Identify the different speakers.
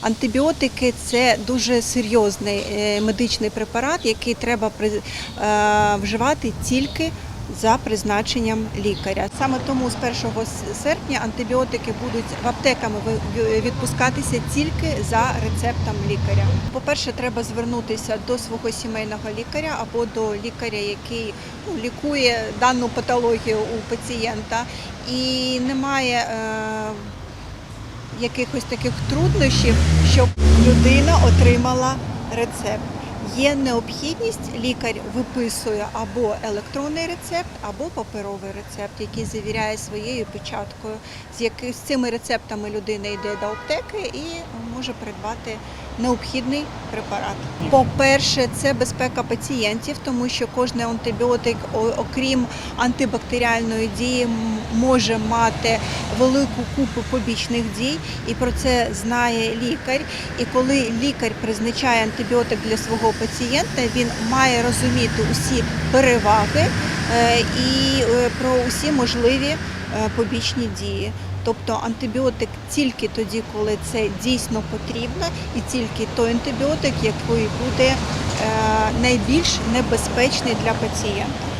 Speaker 1: Антибіотики це дуже серйозний е, медичний препарат, який треба е, вживати тільки за призначенням лікаря. Саме тому з 1 серпня антибіотики будуть в аптеками відпускатися тільки за рецептом лікаря. По-перше, треба звернутися до свого сімейного лікаря або до лікаря, який ну, лікує дану патологію у пацієнта, і немає. Е, якихось таких труднощів, щоб людина отримала рецепт. Є необхідність, лікар виписує або електронний рецепт, або паперовий рецепт, який завіряє своєю печаткою. З яких з цими рецептами людина йде до аптеки і може придбати необхідний препарат. По-перше, це безпека пацієнтів, тому що кожний антибіотик, окрім антибактеріальної дії, може мати велику купу побічних дій, і про це знає лікар. І коли лікар призначає антибіотик для свого пацієнта, він має розуміти усі переваги е, і е, про усі можливі е, побічні дії. Тобто антибіотик тільки тоді, коли це дійсно потрібно, і тільки той антибіотик, який буде найбільш небезпечний для пацієнта.